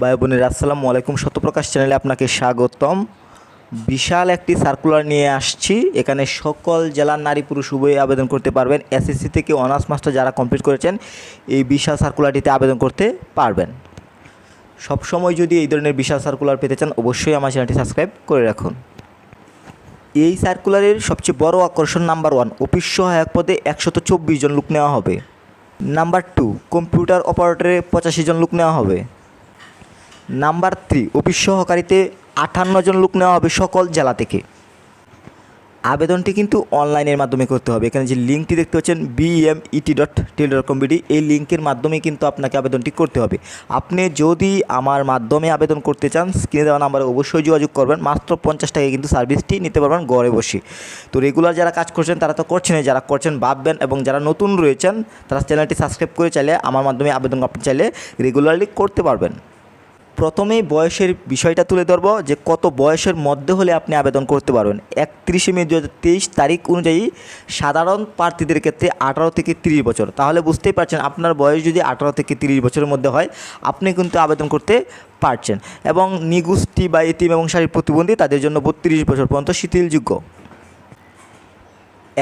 ভাই বোনের, আসসালামু আলাইকুম। সত্যপ্রকাশ চ্যানেলে আপনাকে স্বাগতম। বিশাল একটি সার্কুলার নিয়ে আসছি। এখানে সকল জেলার নারী পুরুষ উভয়ে আবেদন করতে পারবেন। এসএসসি থেকে অনার্স মাস্টার যারা কমপ্লিট করেছেন, এই বিশাল সার্কুলারটিতে আবেদন করতে পারবেন। সবসময় যদি এই ধরনের বিশাল সার্কুলার পেতে চান, অবশ্যই আমার চ্যানেলটি সাবস্ক্রাইব করে রাখুন। এই সার্কুলারের সবচেয়ে বড় আকর্ষণ নাম্বার ওয়ান অফিস সহায়ক পদে একশত চব্বিশ জন লোক নেওয়া হবে। নাম্বার টু কম্পিউটার অপারেটরে পঁচাশি জন লোক নেওয়া হবে। নাম্বার থ্রি, অফিস সহকারীতে আটান্ন জন লোক নেওয়া হবে সকল জেলা থেকে। আবেদনটি কিন্তু অনলাইনের মাধ্যমে করতে হবে। এখানে যে লিঙ্কটি দেখতে পাচ্ছেন BMET dot tel dot com BD এই লিঙ্কের মাধ্যমে কিন্তু আপনাকে আবেদনটি করতে হবে। আপনি যদি আমার মাধ্যমে আবেদন করতে চান, স্ক্রিনে দেওয়া নাম্বারে অবশ্যই যোগাযোগ করবেন। মাত্র পঞ্চাশ টাকায় কিন্তু সার্ভিসটি নিতে পারবেন ঘরে বসে। তো রেগুলার যারা কাজ করছেন, তারা তো করছেন যারা করছেন ভাববেন এবং যারা নতুন রয়েছেন, তারা চ্যানেলটি সাবস্ক্রাইব করে চাইলে, আমার মাধ্যমে আবেদন আপনি চাইলে রেগুলারলি করতে পারবেন। প্রথমেই বয়সের বিষয়টা তুলে ধরবো যে কত বয়সের মধ্যে হলে আপনি আবেদন করতে পারবেন। একত্রিশে মে দু হাজার তেইশ তারিখ অনুযায়ী সাধারণ প্রার্থীদের ক্ষেত্রে আঠারো থেকে তিরিশ বছর। তাহলে বুঝতেই পারছেন আপনার বয়স যদি আঠারো থেকে তিরিশ বছরের মধ্যে হয়, আপনি কিন্তু আবেদন করতে পারছেন। এবং নিগুষ্টি বা এতিম এবং শারীরিক প্রতিবন্ধী তাদের জন্য বত্রিশ বছর পর্যন্ত শিথিলযোগ্য।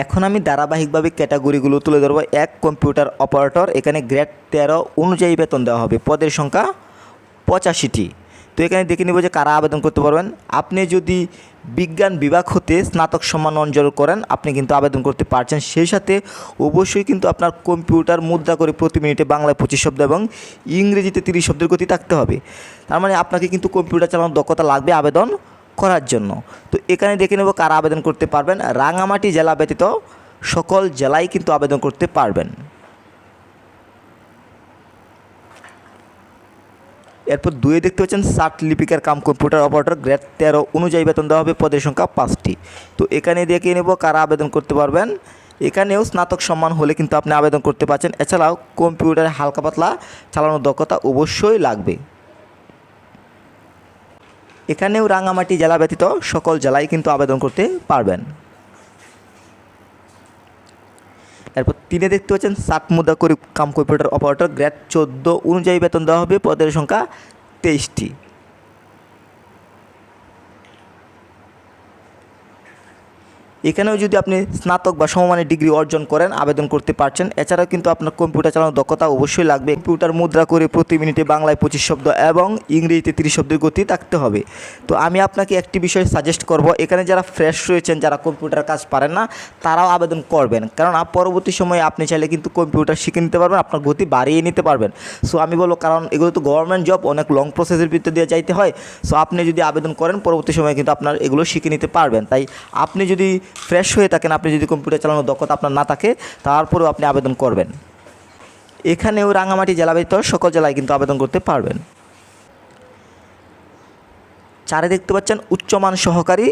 এখন আমি ধারাবাহিকভাবে ক্যাটাগরিগুলো তুলে ধরবো। এক, কম্পিউটার অপারেটর, এখানে গ্রেড তেরো অনুযায়ী বেতন দেওয়া হবে। পদের সংখ্যা পঁচাশিটি। তো এখানে দেখে নেব যে কারা আবেদন করতে পারবেন। আপনি যদি বিজ্ঞান বিভাগ হতে স্নাতক সম্মান অর্জন করেন, আপনি কিন্তু আবেদন করতে পারছেন। সেই সাথে অবশ্যই কিন্তু আপনার কম্পিউটার মুদ্রা করে প্রতি মিনিটে বাংলায় পঁচিশ শব্দ এবং ইংরেজিতে তিরিশ শব্দের গতি থাকতে হবে। তার মানে আপনাকে কিন্তু কম্পিউটার চালানোর দক্ষতা লাগবে আবেদন করার জন্য। তো এখানে দেখে নেব কারা আবেদন করতে পারবেন। রাঙামাটি জেলা ব্যতীত সকল জেলায় কিন্তু আবেদন করতে পারবেন। এরপর দুয়ে দেখতে পাচ্ছেন ষাট লিপিকার কাম কম্পিউটার অপারেটর গ্রেড তেরো অনুযায়ী বেতন দেওয়া হবে, পদের সংখ্যা পাঁচটি। তো এখানে দেখে নেব? কারা আবেদন করতে পারবেন? এখানেও স্নাতক সম্মান হলে কিন্তু আপনি আবেদন করতে পারছেন। এছাড়াও কম্পিউটারে হালকা পাতলা চালানোর দক্ষতা অবশ্যই লাগবে। এখানেও রাঙামাটি জেলা ব্যতীত সকল জেলায় কিন্তু আবেদন করতে পারবেন। এরপর তিনে দেখতে পাচ্ছেন সাত করে কাম কম্পিউটার অপারেটর গ্রেড চোদ্দ অনুযায়ী বেতন দেওয়া হবে, পদের সংখ্যা তেইশটি। এখানেও যদি আপনি স্নাতক বা সমমানের ডিগ্রি অর্জন করেন, আবেদন করতে পারছেন, এছাড়াও কিন্তু আপনার কম্পিউটার চালানোর দক্ষতা অবশ্যই লাগবে। কম্পিউটার মুদ্রা করে প্রতি মিনিটে বাংলায় পঁচিশ শব্দ এবং ইংরেজিতে তিরিশ শব্দের গতি থাকতে হবে। তো আমি আপনাকে একটি বিষয় সাজেস্ট করব। এখানে যারা ফ্রেশ রয়েছেন, যারা কম্পিউটার কাজ পারেন না, তারাও আবেদন করবেন। কারণ পরবর্তী সময়ে আপনি চাইলে কিন্তু কম্পিউটার শিখে নিতে পারবেন, আপনার গতি বাড়িয়ে নিতে পারবেন। সো আমি বলব, কারণ এগুলো তো গভর্নমেন্ট জব অনেক লং প্রসেসের ভিতরে দিয়ে যাইতে হয়। সো আপনি যদি আবেদন করেন, পরবর্তী সময়ে কিন্তু আপনার এগুলো শিখে নিতে পারবেন। তাই আপনি যদি ফ্রেশ হয়ে থাকেন। আপনি যদি কম্পিউটার চালানোর দক্ষতা আপনার না থাকে, তারপরেও আপনি আবেদন করবেন। এখানেও রাঙামাটি জেলা ব্যতীত সকল জেলায় কিন্তু আবেদন করতে পারবেন। চারে দেখতে পাচ্ছেন, উচ্চমান সহকারী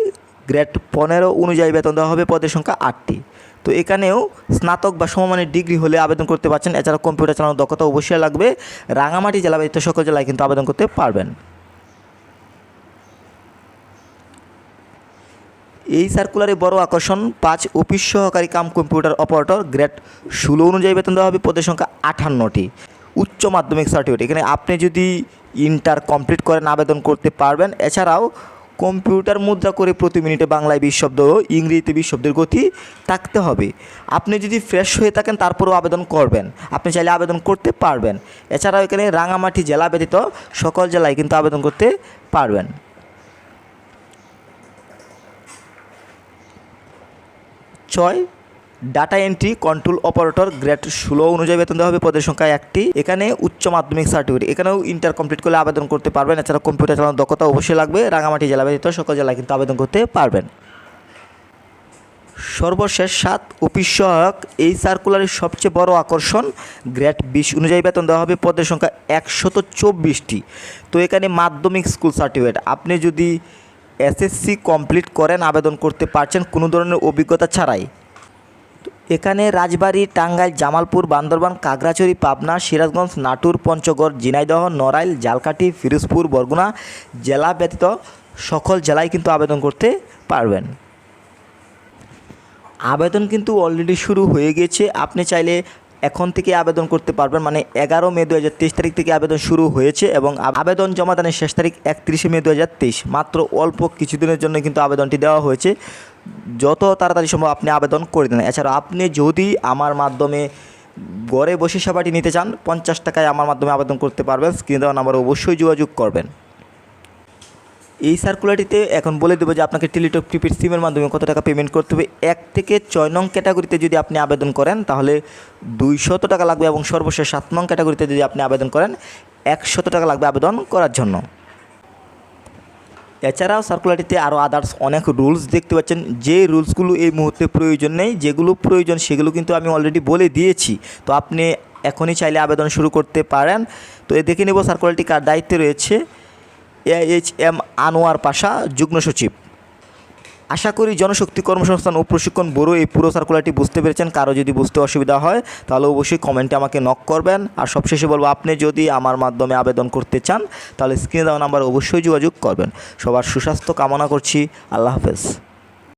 গ্রেড পনেরো অনুযায়ী বেতন দেওয়া হবে, পদের সংখ্যা আটটি। তো এখানেও স্নাতক বা সমমানের ডিগ্রি হলে আবেদন করতে পারছেন। এছাড়া কম্পিউটার চালানোর দক্ষতা অবশ্যই লাগবে। রাঙামাটি জেলা ব্যতীত সকল জেলায় কিন্তু আবেদন করতে পারবেন। এই সার্কুলারে বড় আকর্ষণ, পাঁচ অফিস সহকারী কাম কম্পিউটার অপারেটর গ্রেড ষোলো অনুযায়ী বেতন দেওয়া হবে, পদের সংখ্যা আটান্নটি উচ্চ মাধ্যমিক সার্টিফিকেট এখানে আপনি যদি ইন্টার কমপ্লিট করেন, আবেদন করতে পারবেন। এছাড়াও কম্পিউটার মুদ্রা করে প্রতি মিনিটে বাংলায় বিশ শব্দ ও ইংরেজিতে বিশ শব্দের গতি থাকতে হবে। আপনি যদি ফ্রেশ হয়ে থাকেন, তারপরেও আবেদন করবেন। আপনি চাইলে আবেদন করতে পারবেন। এছাড়াও এখানে রাঙামাটি জেলা ব্যতীত সকল জেলায় কিন্তু আবেদন করতে পারবেন। ছয়। Data entry control operator grade ষোলো অনুযায়ী বেতন দেওয়া হবে, পদের সংখ্যা একটি। এখানে উচ্চ মাধ্যমিক সার্টিফিকেট এখানেও ইন্টার কমপ্লিট করলে আবেদন করতে পারবেন। এছাড়া কম্পিউটার চালানোর দক্ষতা অবশ্যই লাগবে। রাঙামাটি জেলা ব্যতীত সকল জেলায় কিন্তু আবেদন করতে পারবেন। সর্বশেষ সাত, অফিস সহায়ক। এই সার্কুলারের সবচেয়ে বড় আকর্ষণ গ্রেড বিশ অনুযায়ী বেতন দেওয়া হবে, পদের সংখ্যা একশত চব্বিশটি। তো এখানে মাধ্যমিক স্কুল সার্টিফিকেট আপনি যদি এসএসসি কমপ্লিট করেন, আবেদন করতে পারছেন কোনো ধরনের অভিজ্ঞতা ছাড়াই। এখানে রাজবাড়ী, টাঙ্গাইল, জামালপুর, বান্দরবান, কাগড়াছড়ি, পাবনা, সিরাজগঞ্জ, নাটোর, পঞ্চগড়, ঝিনাইদহ, নড়াইল, জালকাঠি, ফিরোজপুর, বরগুনা জেলা ব্যতীত সকল জেলায় কিন্তু আবেদন করতে পারবেন। আবেদন কিন্তু অলরেডি শুরু হয়ে গেছে। আপনি চাইলে এখন থেকে আবেদন করতে পারবেন মানে এগারো মে দু হাজার তেইশ তারিখ থেকে আবেদন শুরু হয়েছে এবং আব- আবেদন জমাদানের শেষ তারিখ একত্রিশে মে দু হাজার তেইশ। মাত্র অল্প কিছুদিনের জন্য কিন্তু আবেদনটি দেওয়া হয়েছে। যত তাড়াতাড়ি সম্ভব আপনি আবেদন করে দেন। এছাড়া আপনি যদি আমার মাধ্যমে ঘরে বসে সেবাটি নিতে চান, পঞ্চাশ টাকায় আমার মাধ্যমে আবেদন করতে পারবেন। স্ক্রিন দেওয়া নাম্বারে অবশ্যই যোগাযোগ করবেন। এই সার্কুলারটিতে এখন বলে দেবো যে আপনাকে টেলিটক প্রিপেড সিমের মাধ্যমে কত টাকা পেমেন্ট করতে হবে। এক থেকে ছয় নং ক্যাটাগরিতে যদি আপনি আবেদন করেন, তাহলে দুইশত টাকা লাগবে এবং সর্বশেষ সাত নং ক্যাটাগরিতে যদি আপনি আবেদন করেন, একশত টাকা লাগবে আবেদন করার জন্য। এছাড়াও সার্কুলারটিতে আরও আদার্স অনেক রুলস দেখতে পাচ্ছেন। যে রুলসগুলো এই মুহূর্তে প্রয়োজন নেই, যেগুলো প্রয়োজন, সেগুলো কিন্তু আমি অলরেডি বলে দিয়েছি। তো আপনি এখনই চাইলে আবেদন শুরু করতে পারেন। তো এ দেখে নেব সার্কুলারটি কার দায়িত্বে রয়েছে। এইচ এম আনোয়ার পাশা, যুগ্ম সচিব। আশা করি জনশক্তি কর্মসংস্থান ও প্রশিক্ষণ ব্যুরো এই পুরো সার্কুলারটি বুঝতে পেরেছেন। কারও যদি বুঝতে অসুবিধা হয়, তাহলে অবশ্যই কমেন্টে আমাকে নক করবেন। আর সবশেষে বলব, আপনি যদি আমার মাধ্যমে আবেদন করতে চান, তাহলে স্ক্রিনে দেওয়া নাম্বার অবশ্যই যোগাযোগ করবেন। সবার সুস্বাস্থ্য কামনা করছি। আল্লাহ হাফেজ।